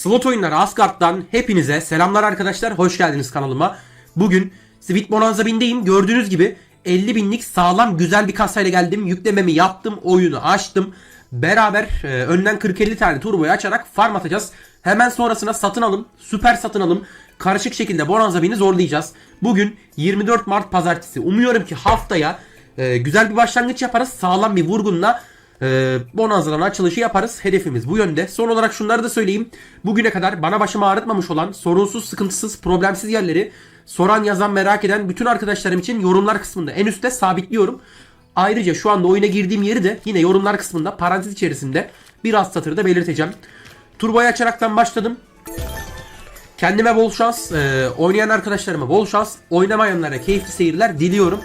Slot oyunları Asgard'dan hepinize selamlar arkadaşlar. Hoş geldiniz kanalıma. Bugün Sweet Bonanza 1000'deyim. Gördüğünüz gibi 50 binlik sağlam güzel bir kasayla geldim. Yüklememi yaptım. Oyunu açtım. Beraber e, önden 40-50 tane turboyu açarak farm atacağız. Hemen sonrasına satın alım, süper satın alım, karışık şekilde Bonanza 1000'i zorlayacağız. Bugün 24 Mart pazartesi. Umuyorum ki haftaya e, güzel bir başlangıç yaparız. Sağlam bir vurgunla ee, Bonanza'dan açılışı yaparız. Hedefimiz bu yönde. Son olarak şunları da söyleyeyim. Bugüne kadar bana başımı ağrıtmamış olan sorunsuz, sıkıntısız, problemsiz yerleri soran, yazan, merak eden bütün arkadaşlarım için yorumlar kısmında en üstte sabitliyorum. Ayrıca şu anda oyuna girdiğim yeri de yine yorumlar kısmında parantez içerisinde biraz satırda belirteceğim. Turboyu açaraktan başladım. Kendime bol şans, e, oynayan arkadaşlarıma bol şans, oynamayanlara keyifli seyirler diliyorum.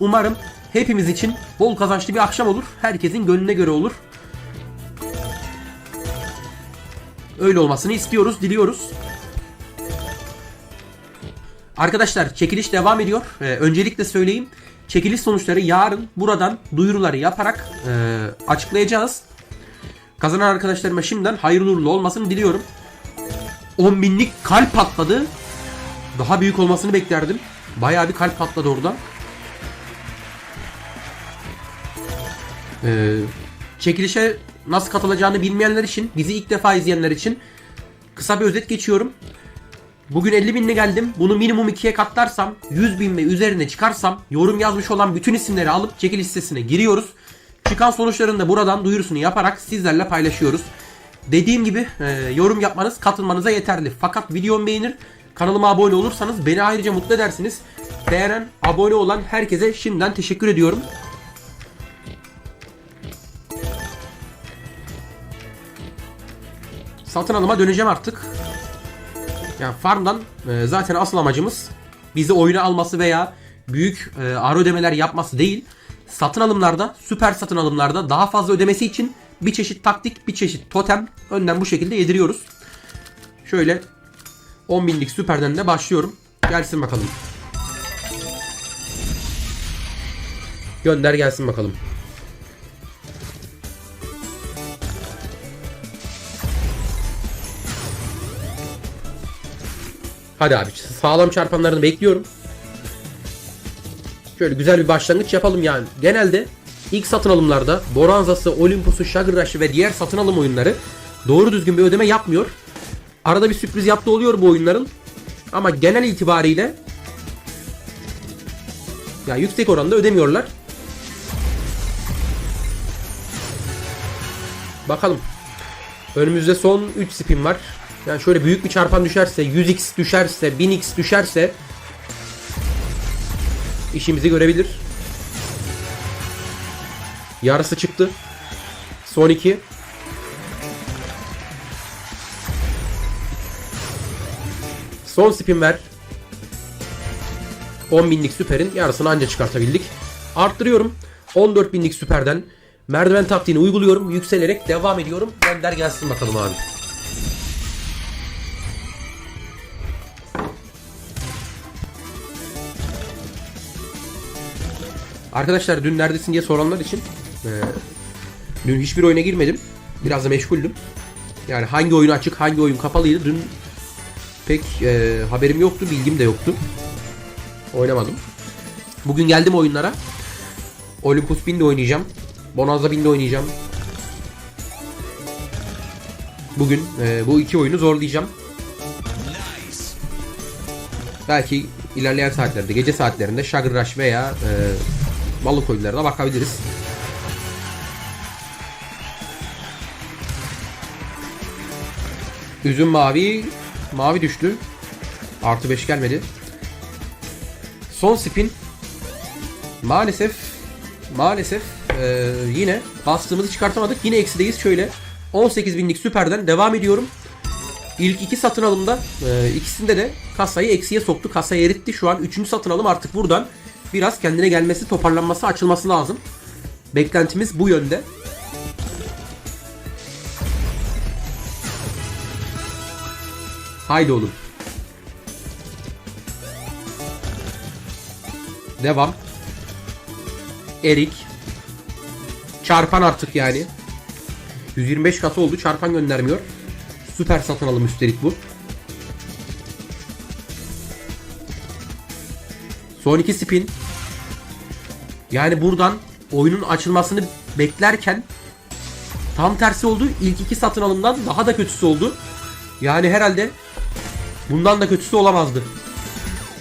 Umarım hepimiz için bol kazançlı bir akşam olur. Herkesin gönlüne göre olur. Öyle olmasını istiyoruz, diliyoruz. Arkadaşlar çekiliş devam ediyor. Ee, öncelikle söyleyeyim. Çekiliş sonuçları yarın buradan duyuruları yaparak e, açıklayacağız. Kazanan arkadaşlarıma şimdiden hayırlı uğurlu olmasını diliyorum. 10 binlik kalp patladı. Daha büyük olmasını beklerdim. Bayağı bir kalp patladı oradan. Ee, çekilişe nasıl katılacağını bilmeyenler için, bizi ilk defa izleyenler için kısa bir özet geçiyorum. Bugün 50 binle geldim. Bunu minimum 2'ye katlarsam, 100 bin ve üzerine çıkarsam, yorum yazmış olan bütün isimleri alıp çekiliş listesine giriyoruz. Çıkan sonuçların da buradan duyurusunu yaparak sizlerle paylaşıyoruz. Dediğim gibi e, yorum yapmanız katılmanıza yeterli. Fakat videomu beğenir, kanalıma abone olursanız beni ayrıca mutlu edersiniz. Beğenen, abone olan herkese şimdiden teşekkür ediyorum. Satın alıma döneceğim artık. Yani farmdan e, zaten asıl amacımız bizi oyuna alması veya büyük e, ağır ödemeler yapması değil. Satın alımlarda, süper satın alımlarda daha fazla ödemesi için bir çeşit taktik, bir çeşit totem önden bu şekilde yediriyoruz. Şöyle 10 binlik süperden de başlıyorum. Gelsin bakalım. Gönder gelsin bakalım. Hadi abi sağlam çarpanlarını bekliyorum. Şöyle güzel bir başlangıç yapalım yani. Genelde ilk satın alımlarda Boranza'sı, Olympus'u, Sugar Rush'ı ve diğer satın alım oyunları doğru düzgün bir ödeme yapmıyor. Arada bir sürpriz yaptığı oluyor bu oyunların. Ama genel itibariyle ya yüksek oranda ödemiyorlar. Bakalım. Önümüzde son 3 spin var. Yani şöyle büyük bir çarpan düşerse, 100x düşerse, 1000x düşerse işimizi görebilir. Yarısı çıktı. Son 2. Son spin ver. 10 binlik süperin yarısını anca çıkartabildik. Arttırıyorum. 14 binlik süperden merdiven taktiğini uyguluyorum. Yükselerek devam ediyorum. Gönder gelsin bakalım abi. Arkadaşlar dün neredesin diye soranlar için e, dün hiçbir oyuna girmedim. Biraz da meşguldüm. Yani hangi oyun açık, hangi oyun kapalıydı dün pek e, haberim yoktu, bilgim de yoktu. Oynamadım. Bugün geldim oyunlara. Olympus 1000'de oynayacağım. Bonanza 1000'de oynayacağım. Bugün e, bu iki oyunu zorlayacağım. Belki ilerleyen saatlerde, gece saatlerinde Sugar Rush veya e, balık oyunlarına bakabiliriz. Üzüm mavi. Mavi düştü. Artı 5 gelmedi. Son spin. Maalesef maalesef e, yine bastığımızı çıkartamadık. Yine eksideyiz. Şöyle 18 binlik süperden devam ediyorum. İlk iki satın alımda e, ikisinde de kasayı eksiye soktu. Kasayı eritti. Şu an üçüncü satın alım artık buradan biraz kendine gelmesi, toparlanması, açılması lazım. Beklentimiz bu yönde. Haydi oğlum. Devam. Erik. Çarpan artık yani. 125 kasa oldu. Çarpan göndermiyor. Süper satın alım üstelik bu. Son iki spin. Yani buradan oyunun açılmasını beklerken tam tersi oldu. İlk iki satın alımdan daha da kötüsü oldu. Yani herhalde bundan da kötüsü olamazdı.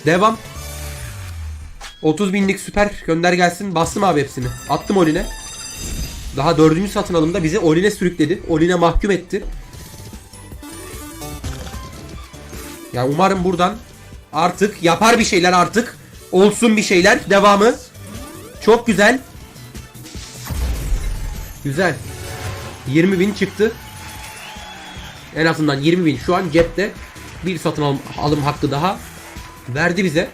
Devam. 30 binlik süper gönder gelsin. Bastım abi hepsini. Attım Olin'e. Daha dördüncü satın alımda bizi Olin'e sürükledi. Olin'e mahkum etti. Ya umarım buradan artık yapar bir şeyler artık. Olsun bir şeyler. Devamı. Çok güzel. Güzel. 20 bin çıktı. En azından 20 bin şu an cepte. Bir satın alım, alım hakkı daha verdi bize.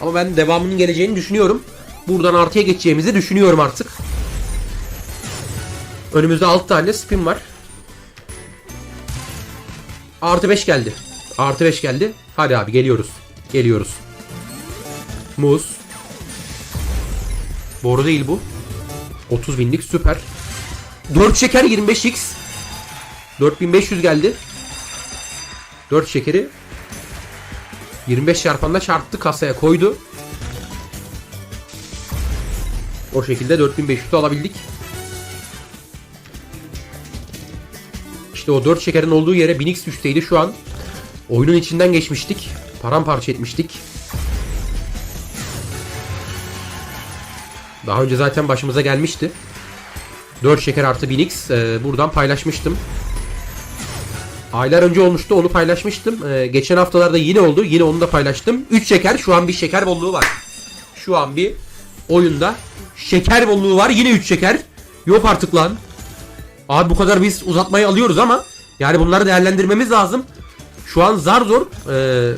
Ama ben devamının geleceğini düşünüyorum. Buradan artıya geçeceğimizi düşünüyorum artık. Önümüzde 6 tane spin var. Artı 5 geldi. Artı 5 geldi. Hadi abi geliyoruz. Geliyoruz. Muz. Boru değil bu. 30 binlik süper. 4 şeker 25x. 4500 geldi. 4 şekeri 25 çarpanla çarptı kasaya koydu. O şekilde 4500 alabildik. İşte o 4 şekerin olduğu yere 1000x düşteydi şu an. Oyunun içinden geçmiştik. Paramparça etmiştik. Daha önce zaten başımıza gelmişti. 4 şeker artı 1000x e, buradan paylaşmıştım. Aylar önce olmuştu onu paylaşmıştım. E, geçen haftalarda yine oldu. Yine onu da paylaştım. 3 şeker şu an bir şeker bolluğu var. Şu an bir oyunda şeker bolluğu var. Yine 3 şeker. Yok artık lan. Abi bu kadar biz uzatmayı alıyoruz ama yani bunları değerlendirmemiz lazım. Şu an zar zor e,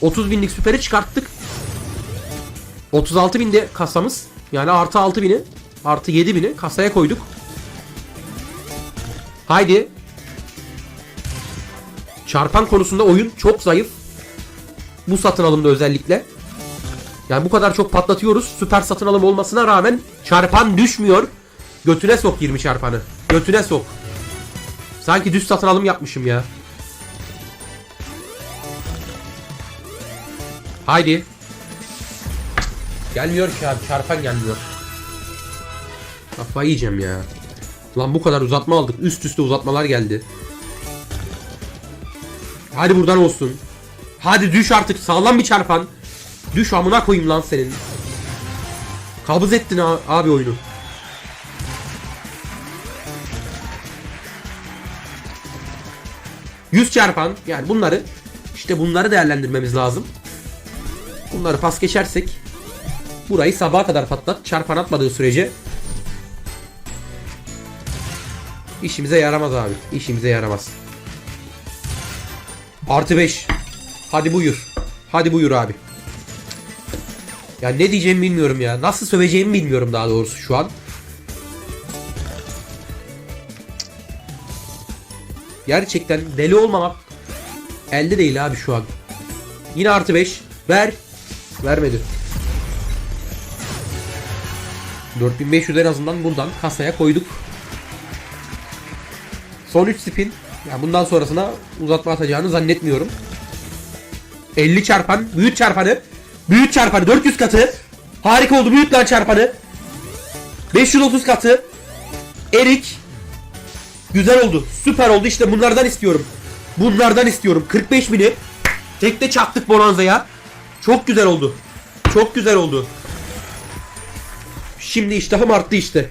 30 binlik süperi çıkarttık. 36 binde kasamız. Yani artı 6 bini artı 7 bini kasaya koyduk. Haydi. Çarpan konusunda oyun çok zayıf. Bu satın alımda özellikle. Yani bu kadar çok patlatıyoruz. Süper satın alım olmasına rağmen çarpan düşmüyor. Götüne sok 20 çarpanı. Götüne sok. Sanki düz satın alım yapmışım ya. Haydi. Gelmiyor ki abi çarpan gelmiyor. Kafayı yiyeceğim ya. Lan bu kadar uzatma aldık. Üst üste uzatmalar geldi. Hadi buradan olsun. Hadi düş artık sağlam bir çarpan. Düş amına koyayım lan senin. Kabız ettin abi oyunu. Yüz çarpan yani bunları işte bunları değerlendirmemiz lazım. Bunları pas geçersek burayı sabaha kadar patlat. Çarpan atmadığı sürece işimize yaramaz abi. İşimize yaramaz. Artı 5. Hadi buyur. Hadi buyur abi. Ya ne diyeceğimi bilmiyorum ya. Nasıl söveceğimi bilmiyorum daha doğrusu şu an. Gerçekten deli olmamak elde değil abi şu an. Yine artı 5. Ver. Vermedi. 4500 en azından buradan kasaya koyduk. Son 3 spin. Yani bundan sonrasına uzatma atacağını zannetmiyorum. 50 çarpan. Büyük çarpanı. Büyük çarpanı. 400 katı. Harika oldu. Büyük lan çarpanı. 530 katı. Erik. Güzel oldu. Süper oldu. İşte bunlardan istiyorum. Bunlardan istiyorum. 45 bini. Tekte çaktık Bonanza'ya. Çok güzel oldu. Çok güzel oldu. Şimdi iştahım arttı işte.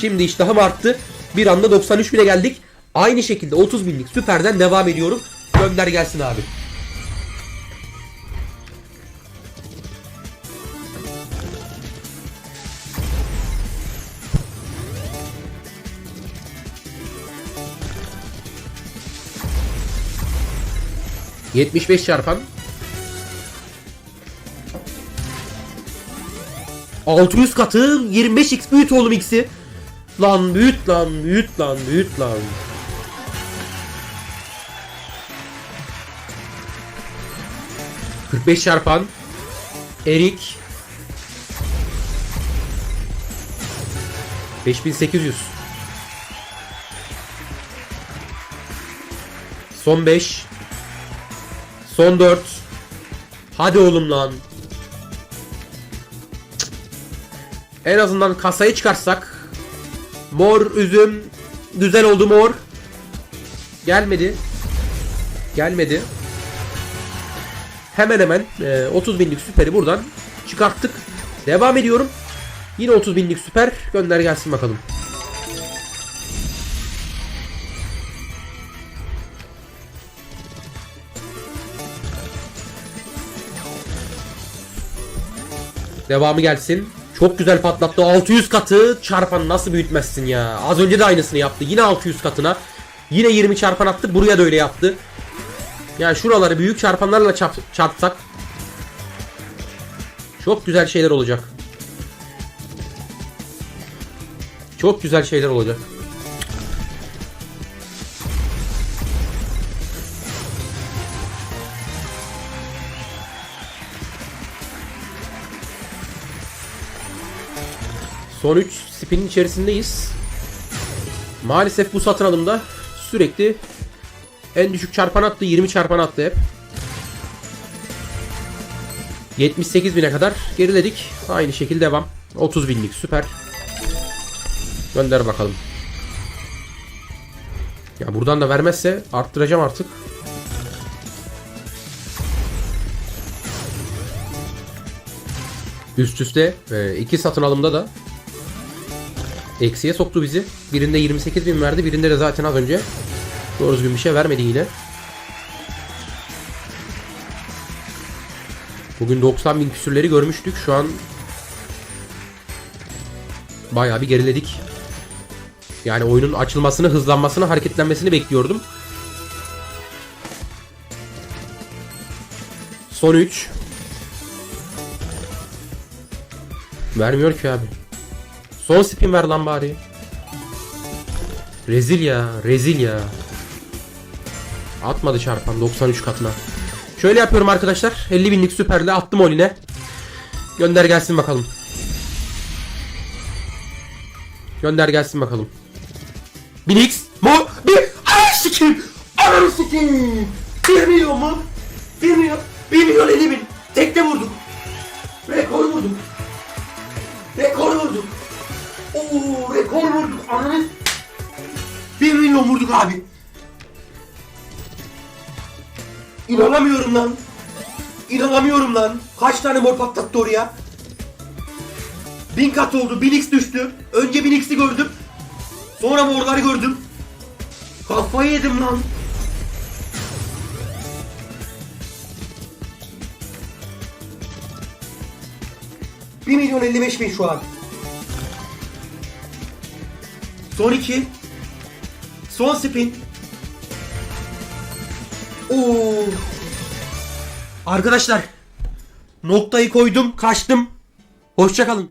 Şimdi iştahım arttı. Bir anda 93 bine geldik. Aynı şekilde 30 binlik süperden devam ediyorum. Gönder gelsin abi. ...75 çarpan... ...600 katı... ...25x büyüt oğlum x'i... Lan büyüt lan büyüt lan büyüt lan. ...45 çarpan... ...Erik... ...5800... Son 5. Son 4. Hadi oğlum lan. En azından kasayı çıkarsak. Mor üzüm. Güzel oldu mor. Gelmedi. Gelmedi. Hemen hemen e, 30 binlik süperi buradan çıkarttık. Devam ediyorum. Yine 30 binlik süper. Gönder gelsin bakalım. Devamı gelsin. Çok güzel patlattı. 600 katı çarpan nasıl büyütmezsin ya. Az önce de aynısını yaptı. Yine 600 katına. Yine 20 çarpan attı. Buraya da öyle yaptı. Yani şuraları büyük çarpanlarla çarp- çarpsak çok güzel şeyler olacak. Çok güzel şeyler olacak. Son 3 spinin içerisindeyiz. Maalesef bu satın alımda sürekli en düşük çarpan attı 20 çarpan attı hep. 78 bine kadar geriledik. Aynı şekilde devam. 30 binlik süper. Gönder bakalım. Ya buradan da vermezse arttıracağım artık. Üst üste e, iki satın alımda da eksiye soktu bizi. Birinde 28 bin verdi. Birinde de zaten az önce doğru düzgün bir şey vermedi yine. Bugün 90 bin küsürleri görmüştük. Şu an bayağı bir geriledik. Yani oyunun açılmasını, hızlanmasını, hareketlenmesini bekliyordum. Son 3. Vermiyor ki abi. Son spin ver lan bari. Rezil ya, rezil ya. Atmadı çarpan 93 katına. Şöyle yapıyorum arkadaşlar. 50 binlik süperle attım oline. Gönder gelsin bakalım. Gönder gelsin bakalım. 1000x mu? Bir Ananı sikeyim. Ananı sikeyim. 1 milyon mu? 1 milyon. 1 milyon 50 bin. Vurduk abi. İnanamıyorum lan. İnanamıyorum lan. Kaç tane mor patlattı oraya? Bin kat oldu. 1000x düştü. Önce 1000x'i gördüm. Sonra morları gördüm. Kafayı yedim lan. Bir milyon 55 bin şu an. Son iki. Son spin. Oo. Arkadaşlar noktayı koydum, kaçtım. Hoşçakalın.